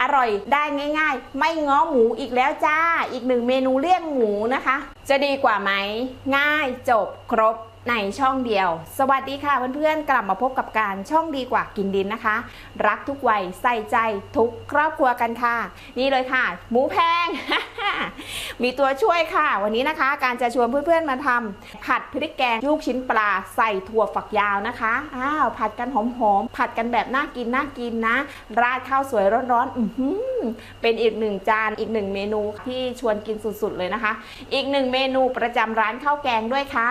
อร่อยได้ง่าย ๆ ไม่ง้อหมูอีกแล้วจ้า อีกหนึ่งเมนูเลี่ยงหมูนะคะ จะดีกว่าไหม ง่ายจบครบในช่องเดียว สวัสดีค่ะเพื่อนๆ กลับมาพบกับการช่องดีกว่ากินดินนะคะ รักทุกวัยใส่ใจทุกครอบครัวกันค่ะ นี่เลยค่ะ หมูแพง มีตัวช่วยค่ะ วันนี้นะคะ การจะชวนเพื่อนๆมาทำผัดพริกแกงลูกชิ้นปลาใส่ถั่วฝักยาวนะคะอ้าวผัดกันหอมๆผัดกันแบบน่ากินน่ากินนะ ราดข้าวสวยร้อนๆอือเป็นอีกหนึ่งจานอีกหนึ่งเมนูที่ชวนกินสุดๆเลยนะคะ อีกหนึ่งเมนูประจำร้านข้าวแกงด้วยค่ะ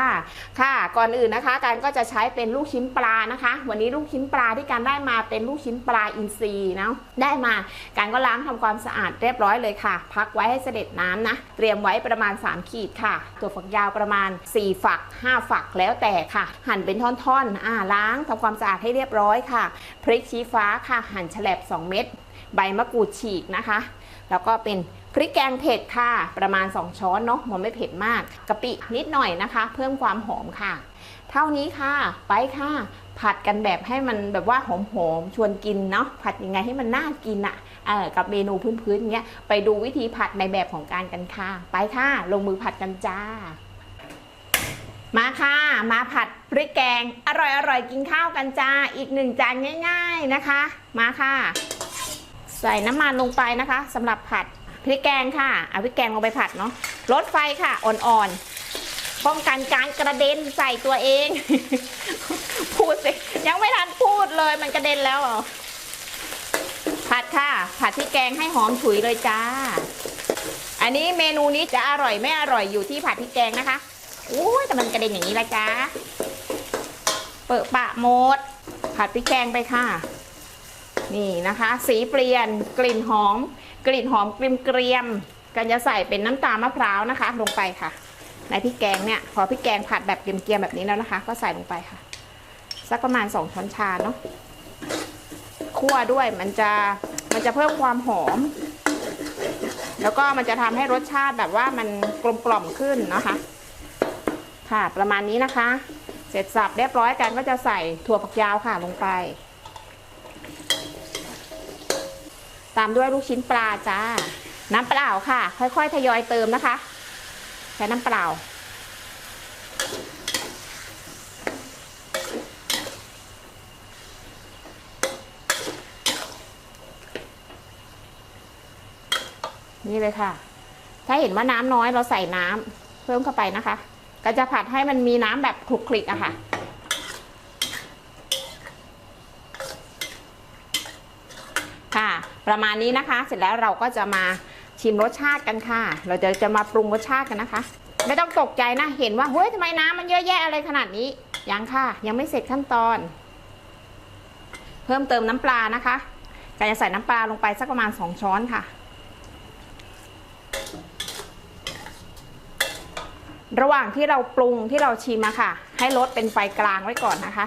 ค่ะ ก่อนอื่นนะคะ การก็จะใช้เป็นลูกชิ้นปลานะคะ วันนี้ลูกชิ้นปลาที่การได้มาเป็นลูกชิ้นปลาอินทรีย์นะได้มาการก็ล้างทำความสะอาดเรียบร้อยเลยค่ะ พักไว้ให้เสด็จน้ำนะ เตรียมไว้ประมาณ 3 ขีดค่ะตัวฝักยาวประมาณ 4 ฝัก 5 ฝักแล้วแต่ค่ะ หั่นเป็นท่อนๆอ่าล้างทำความสะอาดให้เรียบร้อยค่ะ พริกชี้ฟ้าค่ะ หั่นแฉลบ 2 เม็ดใบมะกรูดฉีกนะคะ แล้วก็เป็นพริกแกงเผ็ดค่ะ ประมาณ 2 ช้อนเนาะมันไม่เผ็ดมากกะปินิดหน่อยนะคะ เพิ่มความหอมค่ะ ท่านี้ค่ะ ไปค่ะ ผัดกันแบบให้มันแบบว่าหอมๆชวนกินเนาะผัดยังไงให้มันน่ากินอะ่ะกับเมนูพื้นๆเงี้ยไปดูวิธีผัดในแบบของการกันค่ะ ไปค่ะ ลงมือผัดกันจ้า มาค่ะ มาผัดพริกแกง อร่อยอร่อยกินข้าวกันจ้า อีกหนึ่งจานง่าย ๆนะคะ มาค่ะ ใส่น้ำมันลงไปนะคะสำหรับผัดพริกแกงค่ะเอาพริกแกงลงไปผัดเนาะลดไฟค่ะอ่อนๆ ป้องกันการกระเด็นใส่ตัวเอง พูดสิยังไม่ทันพูดเลยมันกระเด็นแล้วเหรอผัดค่ะ ผัดพริกแกงให้หอมฉุยเลยจ้า อันนี้เมนูนี้จะอร่อยไม่อร่อยอยู่ที่ผัดพริกแกงนะคะอุ้ยแต่มันกระเด็นอย่างนี้ละจ้าเปิดปะโมด ผัดพริกแกงไปค่ะ นี่นะคะ สีเปลี่ยนกลิ่นหอม กลิ่นหอมเกรียมเกรียมๆกันจะใส่เป็นน้ำตาลมะพร้าวนะคะ ลงไปค่ะ ในพริกแกงเนี่ยพอพริกแกงผัดแบบเกรียมๆแบบนี้แล้วนะคะ ก็ใส่ลงไปค่ะ สักประมาณ 2 ช้อนชาเนาะคั่วด้วยมันจะมันจะเพิ่มความหอม แล้วก็มันจะทำให้รสชาติแบบว่ามันกลมกล่อมขึ้นนะคะ ค่ะประมาณนี้นะคะ เสร็จสับเรียบร้อยกันก็จะใส่ถั่วฝักยาวค่ะลงไป ตามด้วยลูกชิ้นปลาจ้าน้ำเปล่าค่ะ ค่อยๆ ทยอยเติมนะคะ ใช้น้ำเปล่า นี่เลยค่ะ ถ้าเห็นว่าน้ำน้อยเราใส่น้ำเพิ่มเข้าไปนะคะ ก็จะผัดให้มันมีน้ำแบบคลุกคลิกอะค่ะค่ะ ประมาณนี้นะคะ เสร็จแล้วเราก็จะมา ชิมรสชาติกันค่ะ เราจะจะมาปรุงรสชาติกันนะคะ ไม่ต้องตกใจนะ เห็นว่าเฮ้ยทำไมน้ำมันเยอะแยะอะไรขนาดนี้ ยังค่ะ ยังไม่เสร็จขั้นตอน เพิ่มเติมน้ำปลานะคะก็จะใส่น้ำปลาลงไปสักประมาณ 2 ช้อนค่ะ ระหว่างที่เราปรุงที่เราชิมอะค่ะ ให้ลดเป็นไฟกลางไว้ก่อนนะคะ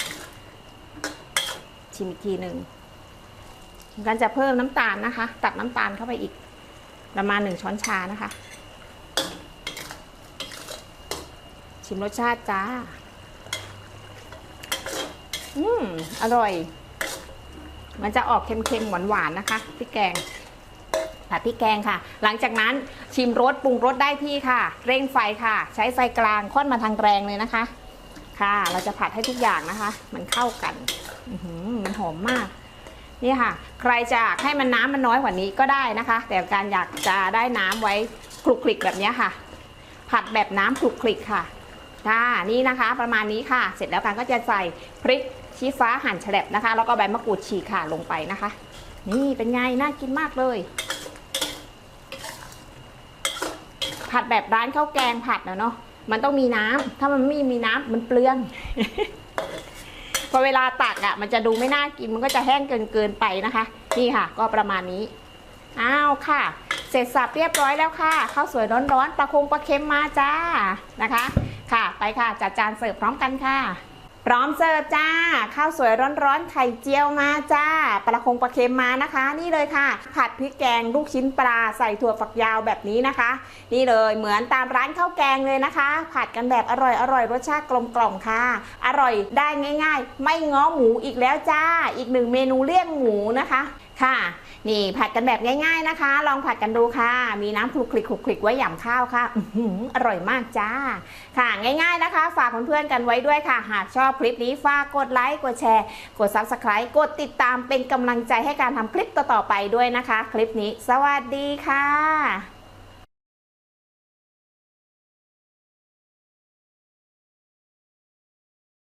ชิมอีกทีหนึ่งกันจะเพิ่มน้ำตาลนะคะ ตักน้ำตาลเข้าไปอีก ประมาณหนึ่งช้อนชานะคะ ชิมรสชาติจ้า อืม อร่อย มันจะออกเค็มๆ หวานๆ นะคะพริกแกงผัดพริกแกงค่ะ หลังจากนั้นชิมรสปรุงรสได้ที่ค่ะ เร่งไฟค่ะ ใช้ไฟกลางค่อนมาทางแรงเลยนะคะ ค่ะ เราจะผัดให้ทุกอย่างนะคะ มันเข้ากันอืมันหอมมาก นี่ค่ะ ใครจะให้มันน้ำมันน้อยกว่านี้ก็ได้นะคะ แต่การอยากจะได้น้ำไว้คลุกคลิกแบบนี้ค่ะ ผัดแบบน้ำคลุกคลิกค่ะค่ะนี่นะคะ ประมาณนี้ค่ะ เสร็จแล้วกันก็จะใส่พริกชี้ฟ้าหั่นแฉลบนะคะ แล้วก็ใบมะกรูดฉีกค่ะลงไปนะคะ นี่เป็นไงน่ากินมากเลย ผัดแบบร้านข้าวแกงผัดนะเนาะมันต้องมีน้ำถ้ามันไม่มีน้ำมันเปลือง พอเวลาตักอะมันจะดูไม่น่ากินมันก็จะแห้งเกินเกินไปนะคะ นี่ค่ะ ก็ประมาณนี้อ้าวค่ะ เสร็จสับเรียบร้อยแล้วค่ะข้าวสวยร้อนๆปลาคงปลาเค็มมาจ้านะคะ ค่ะ ไปค่ะจัดจานเสิร์ฟพร้อมกันค่ะ ร้อมเสิร์ฟจ้า ข้าวสวยร้อนๆไข่เจียวมาจ้า ปลาคงปลาเค็มมานะคะ นี่เลยค่ะ ผัดพริกแกงลูกชิ้นปลาใส่ถั่วฝักยาวแบบนี้นะคะ นี่เลยเหมือนตามร้านข้าวแกงเลยนะคะ ผัดกันแบบอร่อยอร่อยรสชาติกลมกล่อมค่ะ อร่อยได้ง่าย ๆ ไม่ง้อหมูอีกแล้วจ้า อีกหนึ่งเมนูเลี่ยงหมูนะคะ ค่ะ นี่ผัดกันแบบง่าย ๆนะคะ ลองผัดกันดูค่ะ มีน้ำคลุกคลิกคลุกคลิกไว้หย่ำข้าวค่ะอื้อหืออร่อยมากจ้า ค่ะง่าย ๆนะคะ ฝากเพื่อนๆกันไว้ด้วยค่ะ หากชอบคลิปนี้ฝากกดไลค์กดแชร์ กด Subscribe กดติดตามเป็นกำลังใจให้การทำคลิปต่อๆไปด้วยนะคะ คลิปนี้ สวัสดีค่ะ